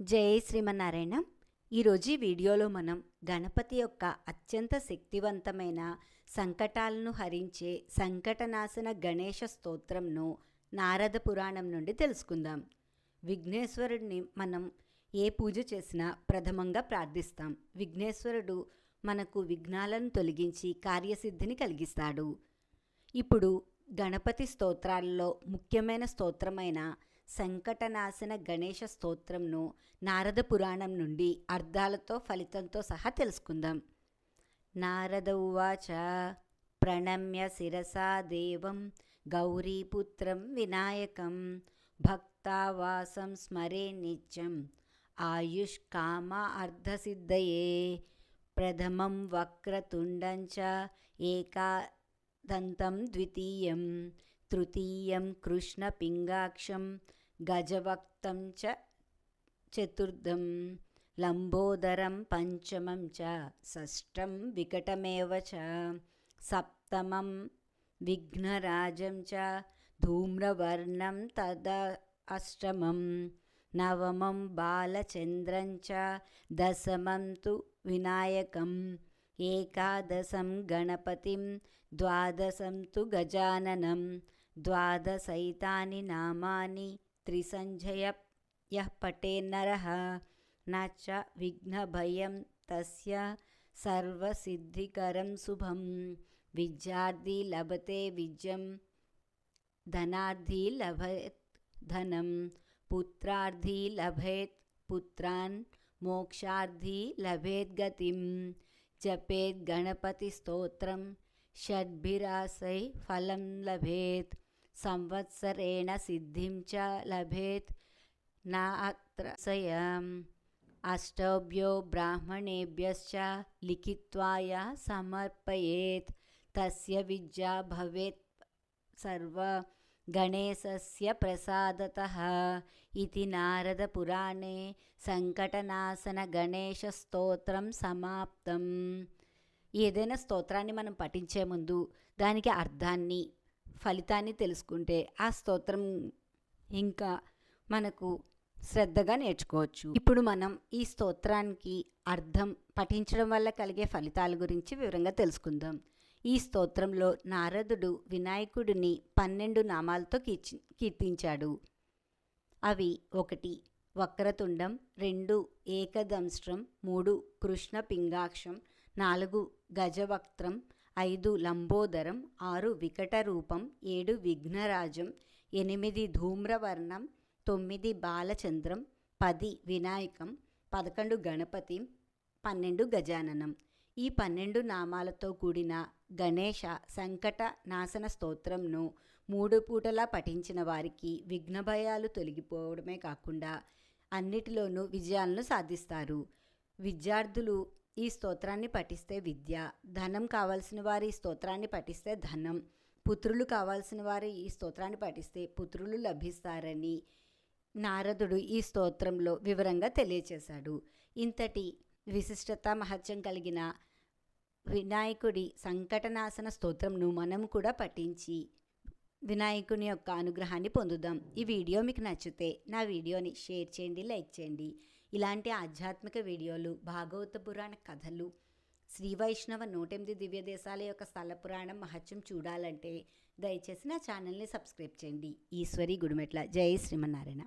జై శ్రీమన్నారాయణ. ఈరోజు వీడియోలో మనం గణపతి యొక్క అత్యంత శక్తివంతమైన సంకటాలను హరించే సంకటనాశన గణేష స్తోత్రంను నారద పురాణం నుండి తెలుసుకుందాం. విఘ్నేశ్వరుడిని మనం ఏ పూజ చేసినా ప్రథమంగా ప్రార్థిస్తాం. విఘ్నేశ్వరుడు మనకు విఘ్నాలను తొలగించి కార్యసిద్ధిని కలిగిస్తాడు. ఇప్పుడు గణపతి స్తోత్రాల్లో ముఖ్యమైన స్తోత్రమైన సంకటనాశన గణేష స్తోత్రంను నారద పురాణం నుండి అర్థాలతో ఫలితంతో సహా తెలుసుకుందాం. నారద ఉవాచ ప్రణమ్య శిరసా దేవం గౌరీపుత్రం వినాయకం భక్తావాసం స్మరే నిత్యం ఆయుష్ కామ అర్ధసిద్ధయే ప్రథమం వక్రతుండంచ ఏకాదంతం ద్వితీయం తృతీయం కృష్ణపింగాక్షం గజవక్తం చ చతుర్థం లంబోదరం పంచమం చ షష్టం వికటమేవ చ సప్తమం విఘ్నరాజం చ ధూమ్రవర్ణం తద అష్టమం నవమం బాలచంద్రం చ దశమం తు వినాయకం ఏకాదశం గణపతిం ద్వాదశం తు గజాననం ద్వాదశైతాని నామాని त्रिसञ्जयः पटेन्नरः न च विघ्नभयं तस्य सर्वसिद्धिकरं शुभं विद्यार्थी लभते विजयं धनार्थी लभेत् धनं पुत्रार्थी लभेत् पुत्रान् मोक्षार्थी लभेत् गतिं जपेद्गणपतिस्तोत्रं षड्भिरासै फलं लभेत्। సంవత్సరేణ సిద్ధిం చ లభేత్. నాత్ర సయం. అష్టభ్యో బ్రాహ్మణేభ్యశ్చ లిఖిత్వాయ సమర్పయేత్. తస్య విద్యా భవేత్ సర్వ గణేశస్య ప్రసాదత. ఇది నారదపురాణే సంకటనాశన గణేశ స్తోత్రం సమాప్తం. ఏదైనా స్తోత్రాన్ని మనం పఠించే ముందు దానికి అర్థాన్ని ఫలితాన్ని తెలుసుకుంటే ఆ స్తోత్రం ఇంకా మనకు శ్రద్ధగా నేర్చుకోవచ్చు. ఇప్పుడు మనం ఈ స్తోత్రానికి అర్థం పఠించడం వల్ల కలిగే ఫలితాల గురించి వివరంగా తెలుసుకుందాం. ఈ స్తోత్రంలో నారదుడు వినాయకుడిని పన్నెండు నామాలతో కీర్చి కీర్తించాడు. అవి ఒకటి వక్రతుండం రెండు ఏకదంశ్రం మూడు కృష్ణ పింగాక్షం నాలుగు గజవక్త్రం ఐదు లంబోదరం ఆరు వికట రూపం ఏడు విఘ్నరాజం ఎనిమిది ధూమ్రవర్ణం తొమ్మిది బాలచంద్రం పది వినాయకం పదకొండు గణపతి పన్నెండు గజాననం. ఈ పన్నెండు నామాలతో కూడిన గణేష సంకట నాశన స్తోత్రంను మూడు పూటలా పఠించిన వారికి విఘ్నభయాలు తొలగిపోవడమే కాకుండా అన్నిటిలోనూ విజయాలను సాధిస్తారు. విద్యార్థులు ఈ స్తోత్రాన్ని పఠిస్తే విద్య ధనం కావాల్సిన వారు ఈ స్తోత్రాన్ని పఠిస్తే ధనం పుత్రులు కావాల్సిన వారు ఈ స్తోత్రాన్ని పఠిస్తే పుత్రులు లభిస్తారని నారదుడు ఈ స్తోత్రంలో వివరంగా తెలియచేశాడు. ఇంతటి విశిష్టత మహత్యం కలిగిన వినాయకుడి సంకటనాశన స్తోత్రంను మనం కూడా పఠించి వినాయకుని యొక్క అనుగ్రహాన్ని పొందుదాం. ఈ వీడియో మీకు నచ్చితే నా వీడియోని షేర్ చేయండి లైక్ చేయండి. ఇలాంటి ఆధ్యాత్మిక వీడియోలు భాగవత పురాణ కథలు శ్రీ వైష్ణవ నూటెనిమిది దివ్య దేశాల యొక్క స్థల పురాణం మహత్యం చూడాలంటే దయచేసి నా ఛానల్ని సబ్స్క్రైబ్ చేయండి. ఈశ్వరి గుడిమెట్ల. జై శ్రీమన్నారాయణ.